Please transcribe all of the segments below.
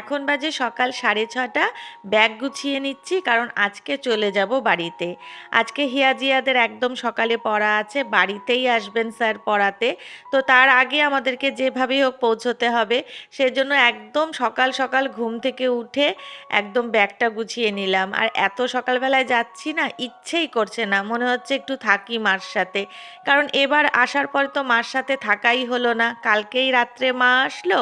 এখন বাজে সকাল সাড়ে ছটা। ব্যাগ গুছিয়ে নিচ্ছি, কারণ আজকে চলে যাব বাড়িতে। আজকে হিয়াজিয়াদের একদম সকালে পড়া আছে, বাড়িতেই আসবেন স্যার পড়াতে। তো তার আগে আমাদেরকে যেভাবেই হোক পৌঁছতে হবে। সেজন্য একদম সকাল সকাল ঘুম থেকে উঠে একদম ব্যাগটা গুছিয়ে নিলাম। আর এত সকালবেলায় যাচ্ছি না, ইচ্ছেই করছে না। মনে হচ্ছে একটু থাকি মার সাথে। কারণ এবার আসার পর তো মার সাথে থাকাই হলো না। কালকেই রাত্রে মা আসলো,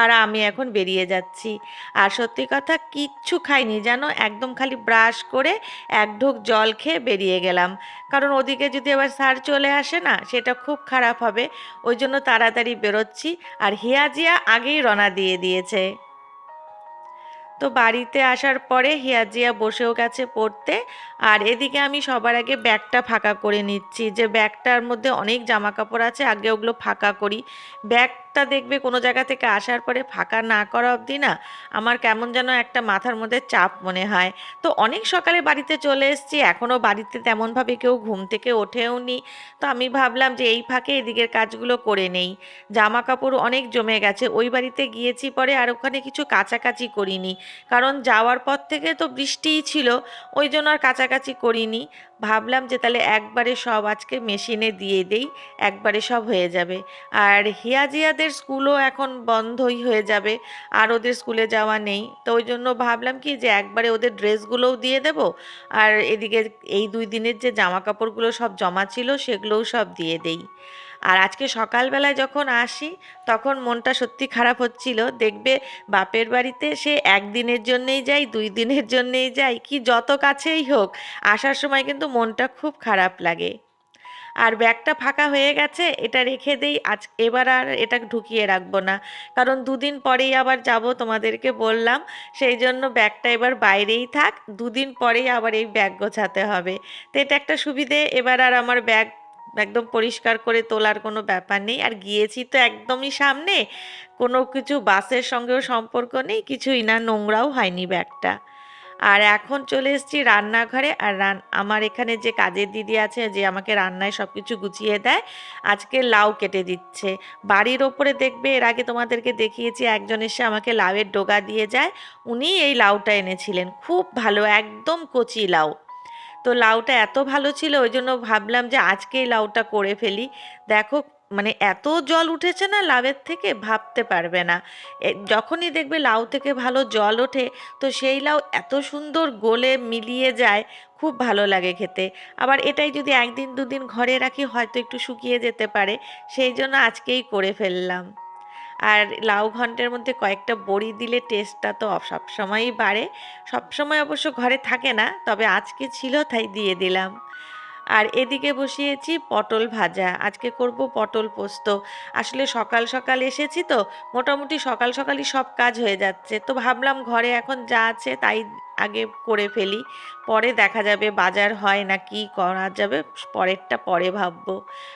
আর আমি এখন বেরিয়ে যাচ্ছি। আর সত্যি কথা কিচ্ছু খাইনি যেন একদম খালি ব্রাশ করে এক ঢোক জল খেয়ে বেরিয়ে গেলাম। কারণ ওদিকে যদি আবার সার চলে আসে না, সেটা খুব খারাপ হবে। ওই জন্য তাড়াতাড়ি বেরোচ্ছি। আর হিয়াজিয়া আগেই রনা দিয়ে দিয়েছে। তো বাড়িতে আসার পরে হিয়াজিয়া বসেও গেছে পড়তে। আর এদিকে আমি সবার আগে ব্যাগটা ফাঁকা করে নিচ্ছি। যে ব্যাগটার মধ্যে অনেক জামা কাপড় আছে, আগে ওগুলো ফাঁকা করি। ব্যাগটা দেখবে কোনো জায়গা থেকে আসার পরে ফাঁকা না করা অবধি না, আমার কেমন যেন একটা মাথার মধ্যে চাপ মনে হয়। তো অনেক সকালে বাড়িতে চলে এসেছি, এখনও বাড়িতে তেমনভাবে কেউ ঘুম থেকে ওঠেও নি তো আমি ভাবলাম যে এই ফাঁকে এদিকের কাজগুলো করে নেই। জামা কাপড় অনেক জমে গেছে, ওই বাড়িতে গিয়েছি পরে আর ওখানে কিছু কাচাকাচি করিনি। কারণ যাওয়ার পর থেকে তো বৃষ্টিই ছিল, ওই জন্য আর কাছাকাছি করিনি। ভাবলাম যে তাহলে একবারে সব আজকে মেশিনে দিয়ে দেই, একবারে সব হয়ে যাবে। আর হিয়াজিয়াদের স্কুলও এখন বন্ধই হয়ে যাবে, আর ওদের স্কুলে যাওয়া নেই। তো ওই জন্য ভাবলাম কি যে একবারে ওদের ড্রেসগুলোও দিয়ে দেব, আর এদিকে এই দুই দিনের যে জামা কাপড়গুলো সব জমা ছিল সেগুলোও সব দিয়ে দেই। আর আজকে সকালবেলায় যখন আসি, তখন মনটা সত্যি খারাপ হচ্ছিল। দেখবে বাপের বাড়িতে সে একদিনের জন্যেই যাই দুই দিনের জন্যেই যাই কি যত কাছেই হোক, আসার সময় কিন্তু মনটা খুব খারাপ লাগে। আর ব্যাগটা ফাঁকা হয়ে গেছে, এটা রেখে দেই, আজ এবার আর এটা ঢুকিয়ে রাখব না। কারণ দুদিন পরেই আবার যাব তোমাদেরকে বললাম, সেই জন্য ব্যাগটা এবার বাইরেই থাক, দুদিন পরেই আবার এই ব্যাগ গোছাতে হবে। তো এটা একটা সুবিধে, এবার আর আমার ব্যাগ একদম পরিষ্কার করে তোলার কোনো ব্যাপার নেই। আর গিয়েছি তো একদমই সামনে। কোনো কিছু বাসের সঙ্গেও সম্পর্ক নেই, কিছুই না, নোংরাও হয়নি ব্যাগটা। আর এখন চলে এসেছি রান্নাঘরে। আর রান, আমার এখানে যে কাজের দিদি আছে, যে আমাকে রান্নায় সব কিছু গুছিয়ে দেয়, আজকে লাউ কেটে দিচ্ছে। বাড়ির ওপরে দেখবে, এর আগে তোমাদেরকে দেখিয়েছি, একজন এসে আমাকে লাউয়ের ডোগা দিয়ে যায়। উনি এই লাউটা এনেছিলেন। খুব ভালো, একদম কচি লাউ। তো লাউটা এত ভালো ছিল, ওই জন্য ভাবলাম যে আজকেই লাউটা করে ফেলি। দেখো মানে এত জল উঠেছে না লাউয়ের থেকে, ভাবতে পারবে না। যখনই দেখবে লাউ থেকে ভালো জল ওঠে, তো সেই লাউ এত সুন্দর গলে মিলিয়ে যায়, খুব ভালো লাগে খেতে। আবার এটাই যদি একদিন দুদিন ঘরে রাখি, হয়তো একটু শুকিয়ে যেতে পারে, সেই জন্য আজকেই করে ফেললাম। আর লাউ ঘন্টের মধ্যে কয়েকটা বড়ি দিলে টেস্টটা তো সবসময়ই বাড়ে। সবসময় অবশ্য ঘরে থাকে না, তবে আজকে ছিল তাই দিয়ে দিলাম। আর এদিকে বসিয়েছি পটল ভাজা। আজকে করব পটল পোস্ত। আসলে সকাল সকাল এসেছি তো, মোটামুটি সকাল সকালই সব কাজ হয়ে যাচ্ছে। তো ভাবলাম ঘরে এখন যা আছে তাই আগে করে ফেলি। পরে দেখা যাবে বাজার হয় না কি করা যাবে, পরেরটা পরে ভাববো।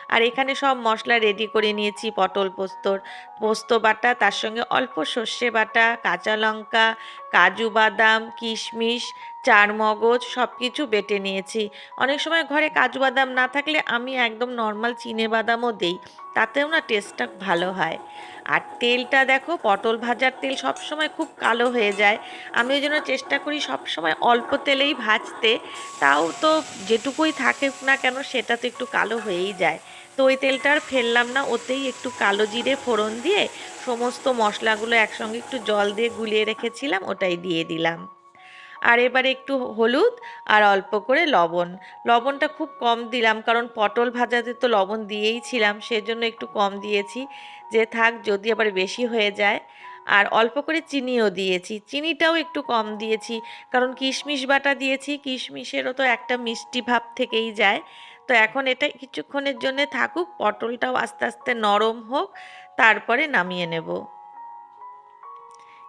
আর এখানে সব মশলা রেডি করে নিয়েছি, পটল পোস্তর। পোস্ত বাটা, তার সঙ্গে অল্প সর্ষে বাটা, কাঁচা লঙ্কা, কাজু বাদাম, কিশমিশ, চার মগজ সব কিছু বেটে নিয়েছি। অনেক সময় ঘরে কাজু বাদাম না থাকলে আমি একদম নর্মাল চিনে বাদামও দেই, তাতেও না টেস্টটা ভালো হয়। আর তেলটা দেখো, পটল ভাজার তেল সব সময় খুব কালো হয়ে যায়। আমি ওই জন্য চেষ্টা করি সব সময় অল্প তেলেই ভাজতে। তাও তো যেটুকুই থাকে না কেন সেটা তো একটু কালো হয়েই যায়। তো ওই তেলটা আর ফেললাম না, ওতেই একটু কালো জিরে ফোড়ন দিয়ে সমস্ত মশলাগুলো একসঙ্গে একটু জল দিয়ে গুলিয়ে রেখেছিলাম, ওটাই দিয়ে দিলাম। আর এবারে একটু হলুদ আর অল্প করে লবণ। লবণটা খুব কম দিলাম, কারণ পটল ভাজাতে তো লবণ দিয়েই ছিলাম, সেজন্য একটু কম দিয়েছি। যে থাক, যদি আবার বেশি হয়ে যায়। আর অল্প করে চিনিও দিয়েছি। চিনিটাও একটু কম দিয়েছি। কারণ কিশমিশ বাটা দিয়েছি, কিশমিশেরও তো একটা মিষ্টি ভাব থেকেই যায়। তো এখন এটা কিছুক্ষণের জন্য থাকুক, পটলটাও আস্তে আস্তে নরম হোক, তারপরে নামিয়ে নেব।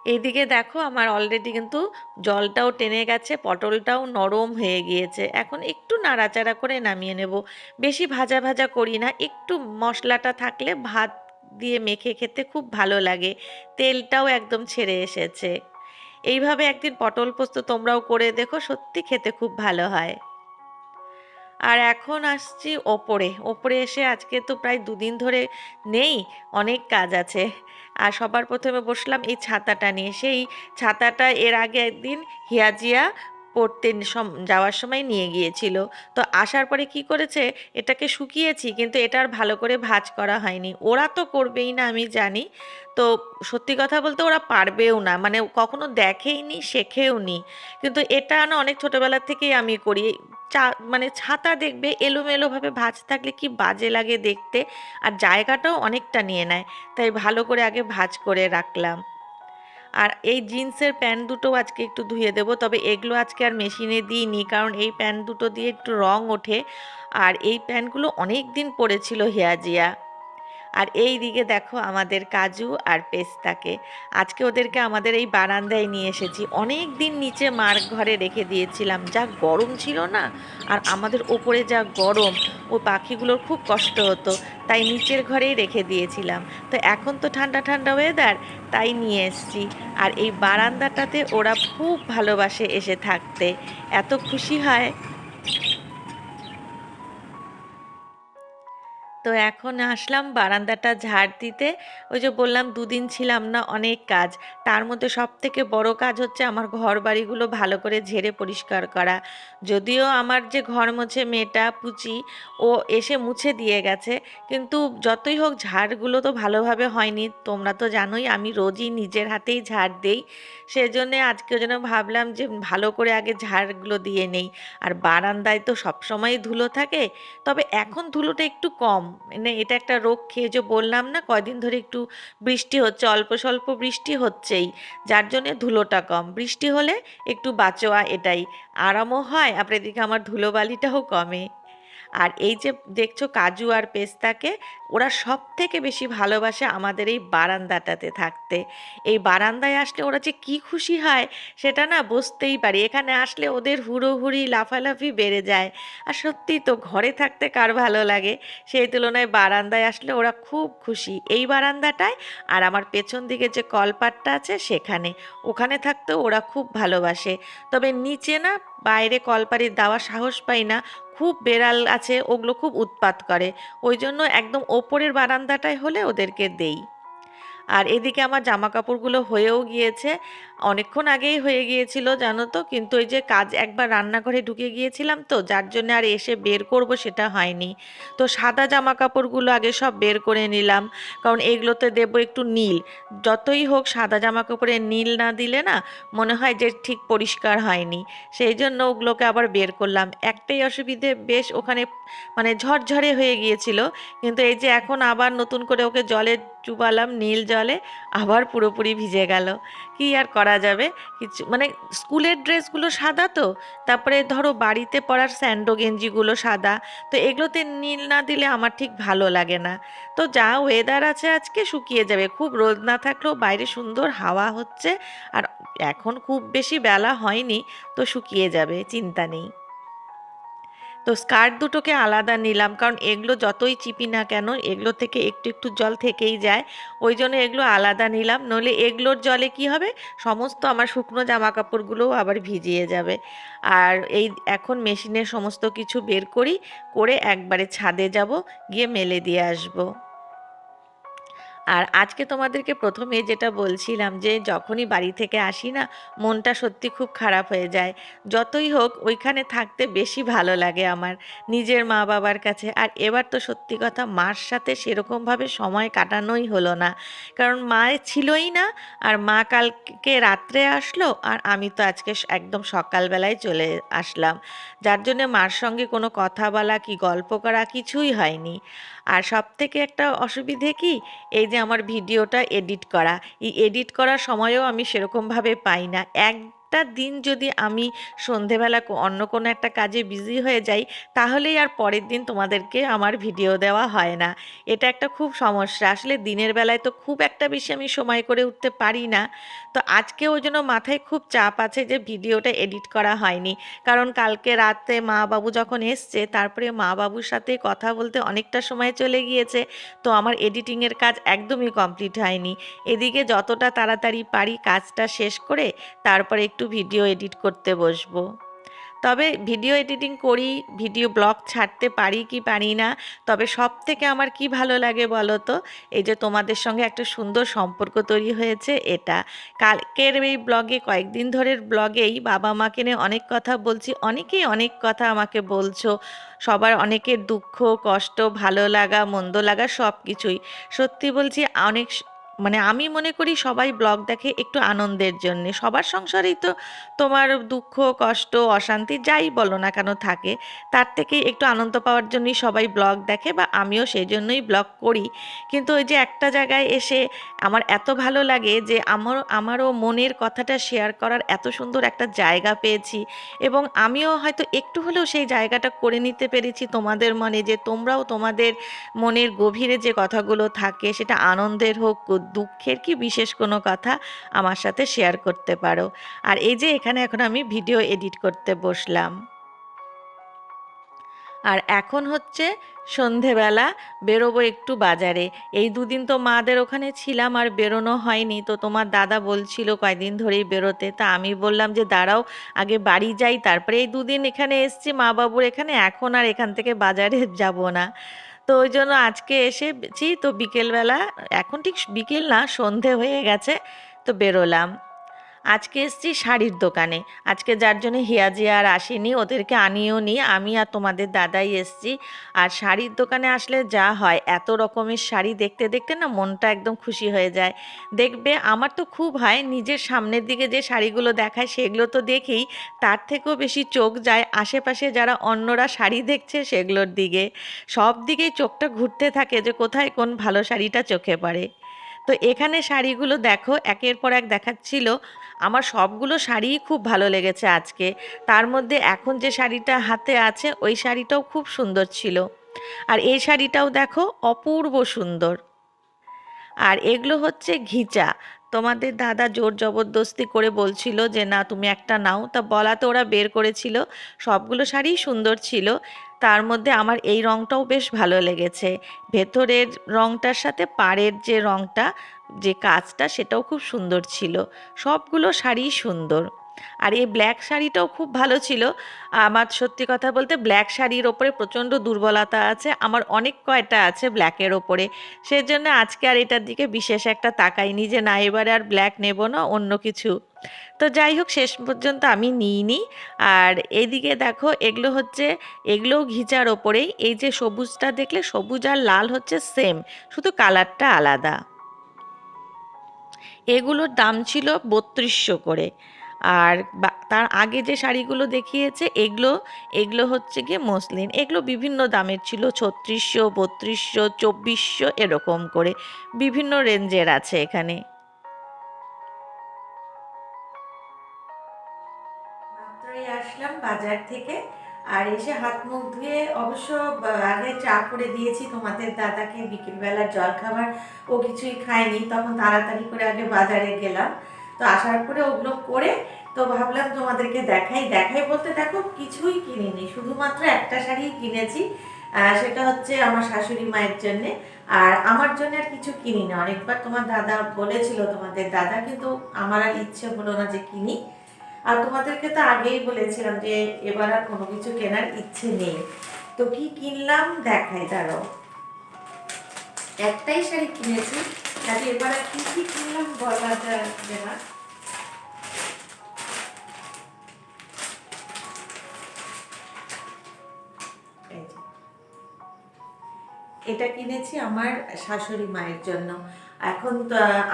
এইদিকে দেখো, আমার অলরেডি কিন্তু জলটাও টেনে গেছে, পটলটাও নরম হয়ে গিয়েছে। এখন একটু নাড়াচাড়া করে নামিয়ে নেব। বেশি ভাজা ভাজা করি না, একটু মশলাটা থাকলে ভাত দিয়ে মেখে খেতে খুব ভালো লাগে। তেলটাও একদম ছেড়ে এসেছে। এইভাবে একদিন পটল পোস্ত তোমরাও করে দেখো, সত্যি খেতে খুব ভালো হয়। আর এখন আসছি ওপরে। ওপরে এসে আজকে তো প্রায় দুদিন ধরে নেই, অনেক কাজ আছে। আর সবার প্রথমে বসলাম এই ছাতাটা নিয়ে। সেই ছাতাটা এর আগে একদিন হিয়াজিয়া সম- যাওয়ার সময় নিয়ে গিয়েছিল। তো আসার পরে কি করেছে, এটাকে শুকিয়েছি, কিন্তু এটা আর ভালো করে ভাঁজ করা হয়নি। ওরা তো করবেই না, আমি জানি। তো সত্যি কথা বলতে ওরা পারবেও না। মানে কখনো দেখেইনি শেখেও নি কিন্তু এটা না অনেক ছোটোবেলার থেকেই আমি করি। চা মানে ছাতা দেখবে, এলোমেলোভাবে ভাঁজ থাকলে কি বাজে লাগে দেখতে। আর জায়গাটাও অনেকটা নিয়ে নেয়। তাই ভালো করে আগে ভাঁজ করে রাখলাম। আর এই জিন্সের প্যান্ট দুটো আজকে একটু ধুয়ে দেবো। তবে এগুলো আজকে আর মেশিনে দিইনি, কারণ এই প্যান্ট দুটো দিয়ে একটু রং ওঠে। আর এই প্যান্টগুলো অনেক দিন পরেছিল হিয়াজিয়া। আর এই দিকে দেখো আমাদের কাজু আর পেস্তাকে। আজকে ওদেরকে আমাদের এই বারান্দায় নিয়ে এসেছি। অনেক দিন নিচে মার ঘরে রেখে দিয়েছিলাম। যা গরম ছিল না, আর আমাদের ওপরে যা গরম, ও পাখিগুলোর খুব কষ্ট হতো, তাই নিচের ঘরেই রেখে দিয়েছিলাম। তো এখন তো ঠান্ডা ঠান্ডা ওয়েদার তাই নিয়ে এসছি। আর এই বারান্দাটাতে ওরা খুব ভালোবাসে এসে থাকতে। এত খুশি হয়। তো এখন আসলাম বারান্দাটা ঝাড় দিতে। ওই যে বললাম দুদিন ছিলাম না, অনেক কাজ। তার মধ্যে সব থেকে বড় কাজ হচ্ছে আমার ঘর বাড়িগুলো ভালো করে ঝেড়ে পরিষ্কার করা। যদিও আমার যে ঘর মোছে মেয়েটা পুচি, ও এসে মুছে দিয়ে গেছে। কিন্তু যতই হোক ঝাড়গুলো তো ভালোভাবে হয়নি। তোমরা তো জানোই আমি রোজই নিজের হাতেই ঝাড় দেই। সেজন্য আজকে যেন ভাবলাম যে ভালো করে আগে ঝাড়গুলো দিয়ে নেই। আর বারান্দায় তো সবসময়ই ধুলো থাকে। তবে এখন ধুলোটা একটু কম। মানে এটা একটা রোগ খেয়ে যে বললাম না, কয়দিন ধরে একটু বৃষ্টি হচ্ছে, অল্প স্বল্প বৃষ্টি হচ্ছেই, যার জন্যে ধুলোটা কম। বৃষ্টি হলে একটু বাঁচোয়া এটাই। আরামও হয় আপনার এদিকে আমার ধুলোবালিটাও কমে। আর এই যে দেখছ কাজু আর পেস্তাকে, ওরা সব থেকে বেশি ভালোবাসে আমাদের এই বারান্দাটাতে থাকতে। এই বারান্দায় আসলে ওরা যে কি খুশি হয় সেটা না বুঝতেই পারি। এখানে আসলে ওদের হুড়োহুড়ি, লাফালাফি বেড়ে যায়। আর সত্যি তো ঘরে থাকতে কার ভালো লাগে? সেই তুলনায় বারান্দায় আসলে ওরা খুব খুশি। এই বারান্দাটায় আর আমার পেছন দিকে যে কলপাটটা আছে সেখানে। ওখানে থাকতেও ওরা খুব ভালোবাসে। তবে নিচে না বাইরে কলপাড়ির দেওয়া সাহস পাই না। খুব বেড়াল আছে, ওগুলো খুব উৎপাত করে। ওই জন্য একদম ওপরের বারান্দাটাই হলে ওদেরকে দেই। আর এদিকে আমার জামা কাপড়গুলো হয়েও গিয়েছে। অনেকক্ষণ আগেই হয়ে গিয়েছিল, জানো তো? কিন্তু ওই যে কাজ একবার রান্নাঘরে ঢুকে গিয়েছিলাম তো, যার জন্য আর এসে বের করব সেটা হয়নি। তো সাদা জামা কাপড়গুলো আগে সব বের করে নিলাম, কারণ এগুলোতে দেবো একটু নীল। যতই হোক সাদা জামা কাপড়ে নীল না দিলে না, মনে হয় যে ঠিক পরিষ্কার হয়নি। সেই জন্য ওগুলোকে আবার বের করলাম। একটাই অসুবিধে, বেশ ওখানে মানে ঝরঝরে হয়ে গিয়েছিল, কিন্তু এই যে এখন আবার নতুন করে ওকে জলে চুবালাম, নীল জলে, আবার পুরোপুরি ভিজে গেল। কি আর করা যাবে? কিছু মানে স্কুলের ড্রেসগুলো সাদা তো? তারপরে ধরো বাড়িতে পড়ার স্যান্ডো গেঞ্জিগুলো সাদা। তো এগুলোতে নীল না দিলে আমার ঠিক ভালো লাগে না। তো যা ওয়েদার আছে আজকে শুকিয়ে যাবে। খুব রোদ না থাকলেও বাইরে সুন্দর হাওয়া হচ্ছে। আর এখন খুব বেশি বেলা হয়নি, তো শুকিয়ে যাবে, চিন্তা নেই। তো স্কার্ট দুটোকে আলাদা নিলাম, কারণ এগুলো যতই চিপি না কেন, এগুলো থেকে একটু একটু জল থেকেই যায়। ওই জন্য এগুলো আলাদা নিলাম, নইলে এগুলোর জলে কি হবে? সমস্ত আমার শুকনো জামা কাপড়গুলোও আবার ভিজিয়ে যাবে। আর এই এখন মেশিনের সমস্ত কিছু বের করি, করে একবারে ছাদে যাব, গিয়ে মেলে দিয়ে আসব। আর আজকে তোমাদেরকে প্রথমে যেটা বলছিলাম যে, যখনই বাড়ি থেকে আসি না, মনটা সত্যি খুব খারাপ হয়ে যায়। যতই হোক, ওইখানে থাকতে বেশি ভালো লাগে আমার, নিজের মা বাবার কাছে। আর এবার তো সত্যি কথা, মার সাথে সেরকমভাবে সময় কাটানোই হলো না। কারণ মা ছিলই না, আর মা কালকে রাত্রে আসলো, আর আমি তো আজকে একদম সকালবেলায় চলে আসলাম। যার জন্য মার সঙ্গে কোনো কথা বলা কি, গল্প করা কিছুই হয়নি। আর সব থেকে একটা অসুবিধে কি? এই যে আমার ভিডিওটা এডিট করা। এই এডিট করার সময়ও আমি সেরকমভাবে পাই না। এক একটা দিন যদি আমি সন্ধেবেলা অন্য কোনো একটা কাজে বিজি হয়ে যাই, তাহলেই আর পরের দিন তোমাদেরকে আমার ভিডিও দেওয়া হয় না। এটা একটা খুব সমস্যা। আসলে দিনের বেলায় তো খুব একটা বেশি আমি সময় করে উঠতে পারি না। তো আজকে ওই জন্য মাথায় খুব চাপ আছে যে ভিডিওটা এডিট করা হয়নি। কারণ কালকে রাতে মা বাবু যখন এসছে, তারপরে মা বাবুর সাথে কথা বলতে অনেকটা সময় চলে গিয়েছে, তো আমার এডিটিংয়ের কাজ একদমই কমপ্লিট হয়নি। এদিকে যতটা তাড়াতাড়ি পারি কাজটা শেষ করে, তারপরে একটু ভিডিও এডিট করতে বসবো। তবে ভিডিও এডিটিং করি, ভিডিও ব্লগ ছাড়তে পারি কি পারি না, তবে সব থেকে আমার কি ভালো লাগে বলো তো এই যে তোমাদের সঙ্গে একটা সুন্দর সম্পর্ক তৈরি হয়েছে এটা। কালকের এই ব্লগে, কয়েকদিন ধরের ব্লগেই বাবা মাকে নিয়ে অনেক কথা বলছি, অনেকেই অনেক কথা আমাকে বলছো। সবার অনেকের দুঃখ, কষ্ট, ভালো লাগা, মন্দ লাগা সব কিছুই সত্যি বলছি, অনেক মানে আমি মনে করি সবাই ব্লগ দেখে একটু আনন্দের জন্যে। সবার সংসারেই তো তোমার দুঃখ, কষ্ট, অশান্তি যাই বলো না কেন থাকে, তার থেকেই একটু আনন্দ পাওয়ার জন্যই সবাই ব্লগ দেখে বা আমিও সেই জন্যই ব্লগ করি। কিন্তু ওই যে একটা জায়গায় এসে আমার এত ভালো লাগে যে আমার, আমারও মনের কথাটা শেয়ার করার এত সুন্দর একটা জায়গা পেয়েছি এবং আমিও হয়তো একটু হলেও সেই জায়গাটা করে নিতে পেরেছি তোমাদের মনে যে তোমরাও তোমাদের মনের গভীরে যে কথাগুলো থাকে সেটা আনন্দের হোক দুঃখের কি বিশেষ কোনো কথা আমার সাথে শেয়ার করতে পারো? আর এই যে এখানে এখন আমি ভিডিও এডিট করতে বসলাম। আর এখন হচ্ছে সন্ধেবেলা, বেরোবো একটু বাজারে। এই দুদিন তো মাদের ওখানে ছিলাম আর বেরোনো হয়নি। তো তোমার দাদা বলছিল কয়দিন ধরেই বেরোতে। তা আমি বললাম যে, দাঁড়াও, আগে বাড়ি যাই। তারপরে এই দুদিন এখানে এসছি, মা বাবুর এখানে। এখন আর এখান থেকে বাজারে যাব না। তো ওই জন্য আজকে এসেছি তো বিকেলবেলা, এখন ঠিক বিকেল না, সন্ধে হয়ে গেছে, তো বেরোলাম। আজকে এসেছি শাড়ির দোকানে। আজকে যার জন্য হিয়াজি আর আসেনি, ওদেরকে আনিও নি। আমি আর তোমাদের দাদাই এসেছি। আর শাড়ির দোকানে আসলে যা হয়, এত রকমের শাড়ি দেখতে দেখতে না মনটা একদম খুশি হয়ে যায়। দেখবে আমার তো খুব হয়, নিজের সামনের দিকে যে শাড়িগুলো দেখায় সেগুলো তো দেখেই তার থেকেও বেশি চোখ যায় আশেপাশে যারা অন্যরা শাড়ি দেখছে সেগুলোর দিকে। সব দিকেই চোখটা ঘুরতে থাকে যে কোথায় কোন ভালো শাড়িটা চোখে পড়ে। তো এখানে শাড়িগুলো দেখো, একের পর এক দেখাচ্ছিল। আমার সবগুলো শাড়িই খুব ভালো লেগেছে আজকে। তার মধ্যে এখন যে শাড়িটা হাতে আছে, ওই শাড়িটাও খুব সুন্দর ছিল। আর এই শাড়িটাও দেখো অপূর্ব সুন্দর। আর এগুলো হচ্ছে ঘিচা। তোমাদের দাদা জোর জবরদস্তি করে বলছিল যে, না, তুমি একটা নাও। তা বলাতে ওরা বের করেছিল। সবগুলো শাড়িই সুন্দর ছিল। তার মধ্যে আমার এই রংটাও বেশ ভালো লেগেছে। ভেতরের রংটার সাথে পাড়ের যে রংটা যে কাজটা সেটাও খুব সুন্দর ছিল। সবগুলো শাড়িই সুন্দর। আর এই ব্ল্যাক শাড়িটাও খুব ভালো ছিল। আমার সত্যি কথা বলতে ব্ল্যাক শাড়ির ওপরে প্রচণ্ড দুর্বলতা আছে। আমার অনেক কয়টা আছে ব্ল্যাকের ওপরে। সেজন্য আজকে আর এটার দিকে বিশেষ একটা তাকাইনি যে না, এবারে আর ব্ল্যাক নেব না, অন্য কিছু। তো যাই হোক, শেষ পর্যন্ত আমি নিইনি। আর এইদিকে দেখো, এগুলো হচ্ছে এগুলোও ঘিচার ওপরেই। এই যে সবুজটা দেখলে সবুজ আর লাল হচ্ছে সেম শুধু কালারটা আলাদা। এগুলোর দাম ছিল বত্রিশশো করে। আর তার আগে যে শাড়িগুলো দেখিয়েছে, এগুলো এগুলো হচ্ছে গিয়ে মসলিন। এগুলো বিভিন্ন দামের ছিল, ছত্রিশশো, বত্রিশশো, চব্বিশশো এরকম করে। বিভিন্ন রেঞ্জের আছে এখানে। আসলাম বাজার থেকে। আর এসে হাত মুখ ধুয়ে অবশ্য আগে চা করে দিয়েছি। তোমাদের দাদাকে বিকেলবেলার জল খাবার ও কিছুই খায়নি। তখন তাড়াতাড়ি করে আগে বাজারে গেলাম। তো আসার পরে ওগুলো করে, তো ভাবলাম তোমাদেরকে দেখাই। দেখাই বলতে দেখো, কিছুই কিনিনি। শুধুমাত্র একটা শাড়ি কিনেছি। সেটা হচ্ছে আমার শাশুড়ি মায়ের জন্যে। আর আমার জন্য আর কিছু কিনি না অনেকবার তোমার দাদা বলেছিল তোমাদের দাদা, কিন্তু আমার আর ইচ্ছে হলো না যে কিনি। আর তোমাদেরকে তো আগেই বলেছিলাম যে এবার আর কোনো কিছু কেনার ইচ্ছে নেই। তো কি কিনলাম? দেখাই, দাঁড়াও। একটাই শাড়ি কিনেছি। কাজে এবার আর কি কি কিনলাম বলা যাবে না। এটা কিনেছি আমার শাশুড়ি মায়ের জন্য। এখন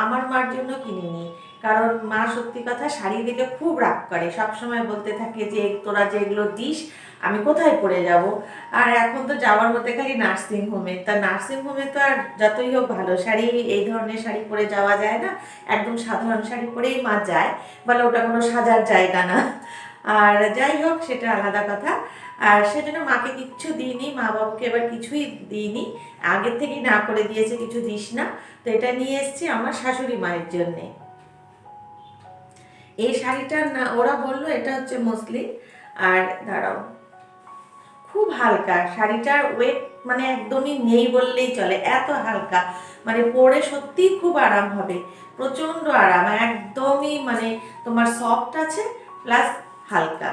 আমার মার জন্য কিনিনি। কারণ মা সত্যি কথা শাড়ি দিলে খুব রাগ করে। সব সময় বলতে থাকে যে, তোরা যেগুলো দিস, আমি কোথায় পরে যাব? আর এখন তো যাওয়ার মধ্যে খালি নার্সিং হোমে। তা নার্সিং হোমে তো আর যতই হোক ভালো শাড়ি, এই ধরনের শাড়ি পরে যাওয়া যায় না। একদম সাধারণ শাড়ি পরেই মা যায়। বলে ওটা কোনো সাজার জায়গা না। আর যাই হোক, সেটা আলাদা কথা। আর সেজন্য মাকে কিচ্ছু দিইনি। মা বাবাকে এবার কিছুই দিইনি। আগের থেকেই না করে দিয়েছে, কিছু দিস না। তো এটা নিয়ে এসেছি আমার শাশুড়ি মায়ের জন্যে। এই শাড়িটার না, ওরা বলল এটা হচ্ছে মসলিন আর দাঁড়াও, খুব হালকা। শাড়িটার ওয়েট মানে একদমই নেই বললেই চলে, এত হালকা। মানে পরে সত্যিই খুব আরাম হবে, প্রচণ্ড আরাম, একদমই মানে তোমার সফট আছে প্লাস হালকা।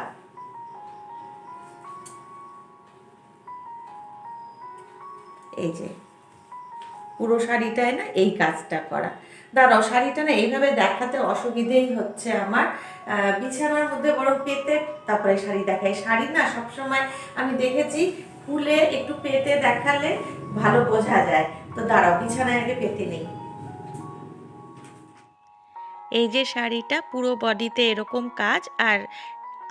এই যে, পুরো শাড়িটায় না এই কাজটা করা। দাঁড়াও, শাড়িটা না এইভাবে দেখাতে অসুবিধেই হচ্ছে আমার। বিছানার মধ্যে বরং পেতে তারপরে শাড়ি দেখাই। শাড়ি না সবসময় আমি দেখেছি খুলে একটু পেতে দেখালে ভালো বোঝা যায়। তো দাঁড়াও, বিছানায় আগে পেতে নেই। এই যে শাড়িটা, পুরো বডিতে এরকম কাজ, আর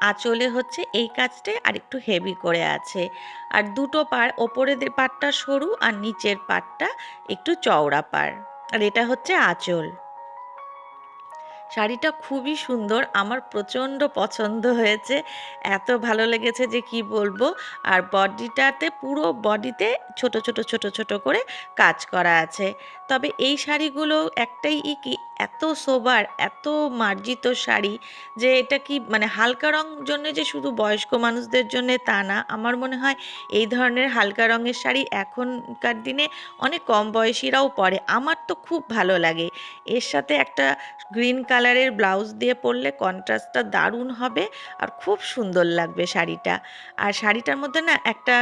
আঁচলে হচ্ছে এই কাজটাই, আর একটু হেভি করে আছে। আর দুটো পার ওপরের পাটটা সরু আর নিচের পাটটা একটু চওড়া পার আর এটা হচ্ছে আঁচল। শাড়িটা খুবই সুন্দর, আমার প্রচণ্ড পছন্দ হয়েছে। এত ভালো লেগেছে যে কি বলব? আর বডিটাতে, পুরো বডিতে ছোট ছোট ছোট ছোট করে কাজ করা আছে। তবে এই শাড়িগুলো একটাই ই কি, এত সোবার, এত মার্জিত শাড়ি যে এটা কি মানে হালকা রং জন্য যে শুধু বয়স্ক মানুষদের জন্য তা না, আমার মনে হয় এই ধরনের হালকা রঙের শাড়ি এখনকার দিনে অনেক কম বয়সীরাও পরে। আমার তো খুব ভালো লাগে। এর সাথে একটা গ্রিন কালারের ব্লাউজ দিয়ে পরলে কন্ট্রাস্টটা দারুণ হবে আর খুব সুন্দর লাগবে শাড়িটা। আর শাড়িটার মধ্যে না একটা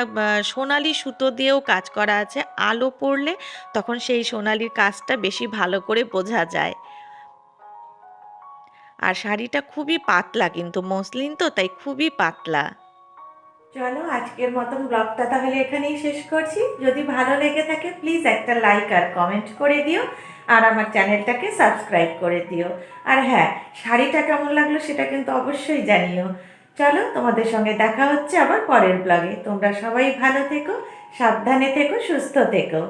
সোনালি সুতো দিয়েও কাজ করা আছে। আলো পড়লে তখন সেই সোনালির কাজটা বেশি ভালো করে বোঝা যায়। আর শাড়িটা খুবই পাতলা কিন্তু, মসলিন তো তাই খুবই পাতলা। চলো, আজকের মতন ব্লগটা তাহলে এখানেই শেষ করছি। যদি ভালো লেগে থাকে প্লিজ একটা লাইক আর কমেন্ট করে দিও, আর আমার চ্যানেলটাকে সাবস্ক্রাইব করে দিও। আর হ্যাঁ শাড়িটা কেমন লাগল সেটা কিন্তু অবশ্যই জানিও। চলো, তোমাদের সঙ্গে দেখা হচ্ছে আবার পরের ব্লগে তোমরা সবাই ভালো থেকো, সাবধানে থেকো, সুস্থ থেকো।